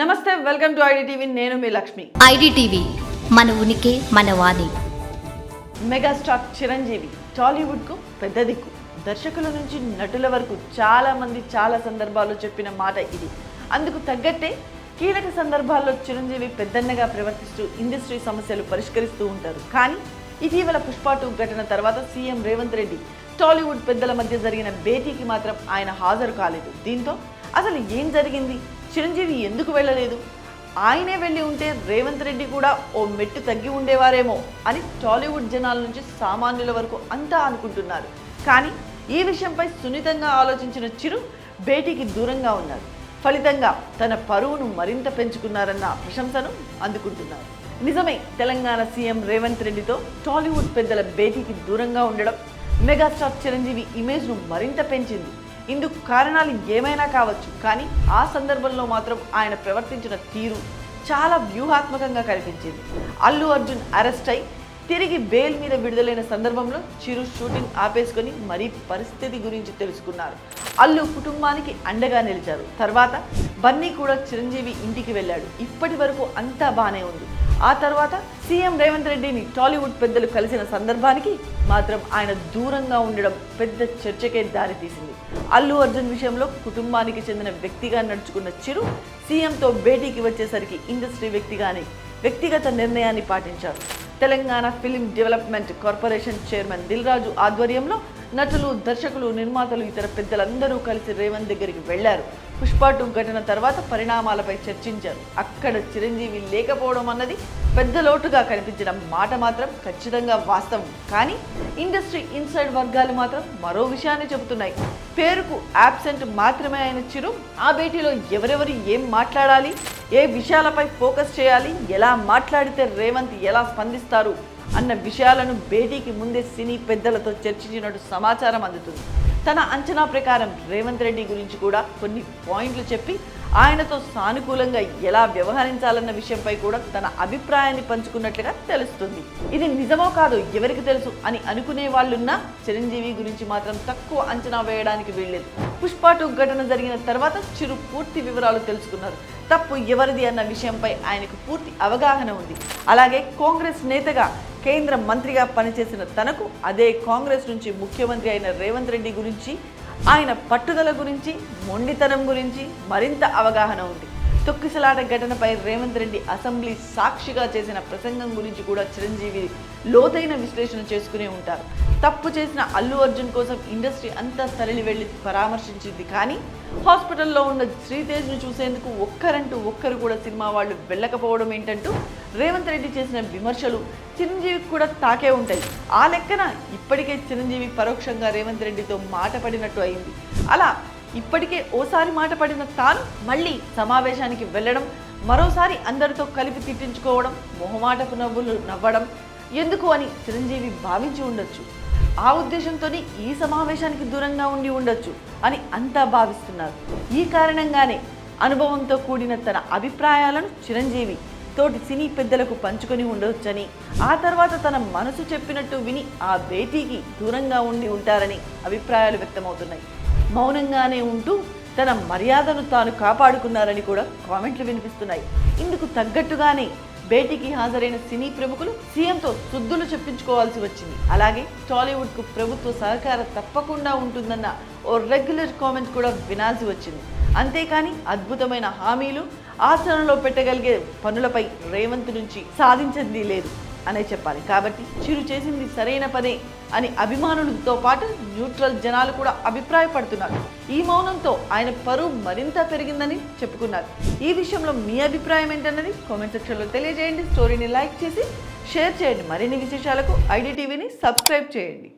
నమస్తే welcome to IDTV. నేను మీ Lakshmi. IDTV మన ఉనికి మన వాణి. మెగాస్టార్ చిరంజీవి టాలీవుడ్కు పెద్ద దిక్కు. దర్శకుల నుంచి నటుల వరకు చాలా మంది చాలా సందర్భాల్లో చెప్పిన మాట ఇది. అందుకు తగ్గట్టే కీలక సందర్భాల్లో చిరంజీవి పెద్దన్నగా ప్రవర్తిస్తూ ఇండస్ట్రీ సమస్యలు పరిష్కరిస్తూ ఉంటారు. కానీ ఇటీవల పుష్ప టూ ఘటన తర్వాత సీఎం రేవంత్ రెడ్డి టాలీవుడ్ పెద్దల మధ్య జరిగిన భేటీకి మాత్రం ఆయన హాజరు కాలేదు. దీంతో అసలు ఏం జరిగింది? చిరంజీవి ఎందుకు వెళ్ళలేదు? ఆయనే వెళ్ళి ఉంటే రేవంత్ రెడ్డి కూడా ఓ మెట్టు తగ్గి ఉండేవారేమో అని టాలీవుడ్ జనాల నుంచి సామాన్యుల వరకు అంతా అనుకుంటున్నారు. కానీ ఈ విషయంపై సున్నితంగా ఆలోచించిన చిరు భేటీకి దూరంగా ఉన్నారు. ఫలితంగా తన పరువును మరింత పెంచుకున్నారన్న ప్రశంసను అందుకుంటున్నారు. నిజమే తెలంగాణ సీఎం రేవంత్ రెడ్డితో టాలీవుడ్ పెద్దల భేటీకి దూరంగా ఉండడం మెగాస్టార్ చిరంజీవి ఇమేజ్ను మరింత పెంచింది. ఇందుకు కారణాలు ఏమైనా కావచ్చు కానీ ఆ సందర్భంలో మాత్రం ఆయన ప్రవర్తించిన తీరు చాలా వ్యూహాత్మకంగా కనిపించింది. అల్లు అర్జున్ అరెస్ట్ అయి తిరిగి బెయిల్ మీద విడుదలైన సందర్భంలో చిరు షూటింగ్ ఆపేసుకొని మరీ పరిస్థితి గురించి తెలుసుకున్నారు. అల్లు కుటుంబానికి అండగా నిలిచారు. తర్వాత బన్నీ కూడా చిరంజీవి ఇంటికి వెళ్ళాడు. ఇప్పటి వరకు అంతా బాగానే ఉంది. ఆ తర్వాత సీఎం రేవంత్ రెడ్డిని టాలీవుడ్ పెద్దలు కలిసిన సందర్భానికి మాత్రం ఆయన దూరంగా ఉండడం పెద్ద చర్చకే దారితీసింది. అల్లు అర్జున్ విషయంలో కుటుంబానికి చెందిన వ్యక్తిగా నడుచుకున్న చిరు సీఎంతో భేటీకి వచ్చేసరికి ఇండస్ట్రీ వ్యక్తిగానే వ్యక్తిగత నిర్ణయాన్ని పాటించారు. Telangana film development corporation chairman Dil Raju ఆధ్వర్యంలో నటులు దర్శకులు నిర్మాతలు ఇతర పెద్దలందరూ కలిసి రేవంత్ దగ్గరికి వెళ్ళారు. పుష్ప టూ ఘటన తర్వాత పరిణామాలపై చర్చించారు. అక్కడ చిరంజీవి లేకపోవడం అన్నది పెద్ద లోటుగా కనిపించిన మాట మాత్రం ఖచ్చితంగా వాస్తవం. కానీ ఇండస్ట్రీ ఇన్సైడ్ వర్గాలు మాత్రం మరో విషయాన్ని చెబుతున్నాయి. పేరుకు యాబ్సెంట్ మాత్రమే అయిన చిరు ఆ భేటీలో ఎవరెవరు ఏం మాట్లాడాలి ఏ విషయాలపై ఫోకస్ చేయాలి ఎలా మాట్లాడితే రేవంత్ ఎలా స్పందిస్తారు అన్న విషయాలను భేటీకి ముందే సినీ పెద్దలతో చర్చించినట్టు సమాచారం అందుతుంది. తన అంచనా ప్రకారం రేవంత్ రెడ్డి గురించి కూడా కొన్ని పాయింట్లు చెప్పి ఆయనతో సానుకూలంగా ఎలా వ్యవహరించాలన్న విషయంపై కూడా తన అభిప్రాయాన్ని పంచుకున్నట్లుగా తెలుస్తుంది. ఇది నిజమో కాదు ఎవరికి తెలుసు అని అనుకునే వాళ్ళున్నా చిరంజీవి గురించి మాత్రం తక్కువ అంచనా వేయడానికి వీల్లేదు. పుష్ప టూ ఘటన జరిగిన తర్వాత చిరు పూర్తి వివరాలు తెలుసుకున్నారు. తప్పు ఎవరిది అన్న విషయంపై ఆయనకు పూర్తి అవగాహన ఉంది. అలాగే కాంగ్రెస్ నేతగా కేంద్ర మంత్రిగా పనిచేసిన తనకు అదే కాంగ్రెస్ నుంచి ముఖ్యమంత్రి అయిన రేవంత్ రెడ్డి గురించి ఆయన పట్టుదల గురించి మొండితనం గురించి మరింత అవగాహన ఉంది. తొక్కిసలాట ఘటనపై రేవంత్ రెడ్డి అసెంబ్లీ సాక్షిగా చేసిన ప్రసంగం గురించి కూడా చిరంజీవి లోతైన విశ్లేషణ చేసుకునే ఉంటారు. తప్పు చేసిన అల్లు అర్జున్ కోసం ఇండస్ట్రీ అంతా తరలి వెళ్ళి పరామర్శించింది కానీ హాస్పిటల్లో ఉన్న శ్రీతేజ్ను చూసేందుకు ఒక్కరంటూ ఒక్కరు కూడా సినిమా వాళ్ళు వెళ్ళకపోవడం ఏంటంటూ రేవంత్ రెడ్డి చేసిన విమర్శలు చిరంజీవికి కూడా తాకే ఉంటాయి. ఆ లెక్కన ఇప్పటికే చిరంజీవి పరోక్షంగా రేవంత్ రెడ్డితో మాట పడినట్టు అయింది. అలా ఇప్పటికే ఓసారి మాట పడిన తాను మళ్ళీ సమావేశానికి వెళ్ళడం మరోసారి అందరితో కలిపి తిట్టించుకోవడం మొహమాటపు నవ్వులు నవ్వడం ఎందుకు అని చిరంజీవి భావించి ఉండొచ్చు. ఆ ఉద్దేశంతోనే ఈ సమావేశానికి దూరంగా ఉండి ఉండొచ్చు అని అంతా భావిస్తున్నారు. ఈ కారణంగానే అనుభవంతో కూడిన తన అభిప్రాయాలను చిరంజీవి తోటి సినీ పెద్దలకు పంచుకొని ఉండవచ్చని ఆ తర్వాత తన మనసు చెప్పినట్టు విని ఆ భేటీకి దూరంగా ఉండి ఉంటారని అభిప్రాయాలు వ్యక్తమవుతున్నాయి. మౌనంగానే ఉంటూ తన మర్యాదను తాను కాపాడుకున్నారని కూడా కామెంట్లు వినిపిస్తున్నాయి. ఇందుకు తగ్గట్టుగానే భేటీకి హాజరైన సినీ ప్రముఖులు సీఎంతో సుద్దులు చెప్పించుకోవాల్సి వచ్చింది. అలాగే టాలీవుడ్కు ప్రభుత్వ సహకారం తప్పకుండా ఉంటుందన్న ఓ రెగ్యులర్ కామెంట్ కూడా వినాల్సి వచ్చింది. అంతేకాని అద్భుతమైన హామీలు ఆచరణలో పెట్టగలిగే పనులపై రేవంత్ నుంచి సాధించింది లేదు. అనే చెప్పాలి. కాబట్టి చిరు చేసింది సరైన పనే అని అభిమానులతో పాటు న్యూట్రల్ జనాలు కూడా అభిప్రాయపడుతున్నారు. ఈ మౌనంతో ఆయన పరువు మరింత పెరిగిందని చెప్పుకున్నారు. ఈ విషయంలో మీ అభిప్రాయం ఏంటన్నది కామెంట్ సెక్షన్లో తెలియజేయండి. స్టోరీని లైక్ చేసి షేర్ చేయండి. మరిన్ని విశేషాలకు ఐడి టీవీని సబ్స్క్రైబ్ చేయండి.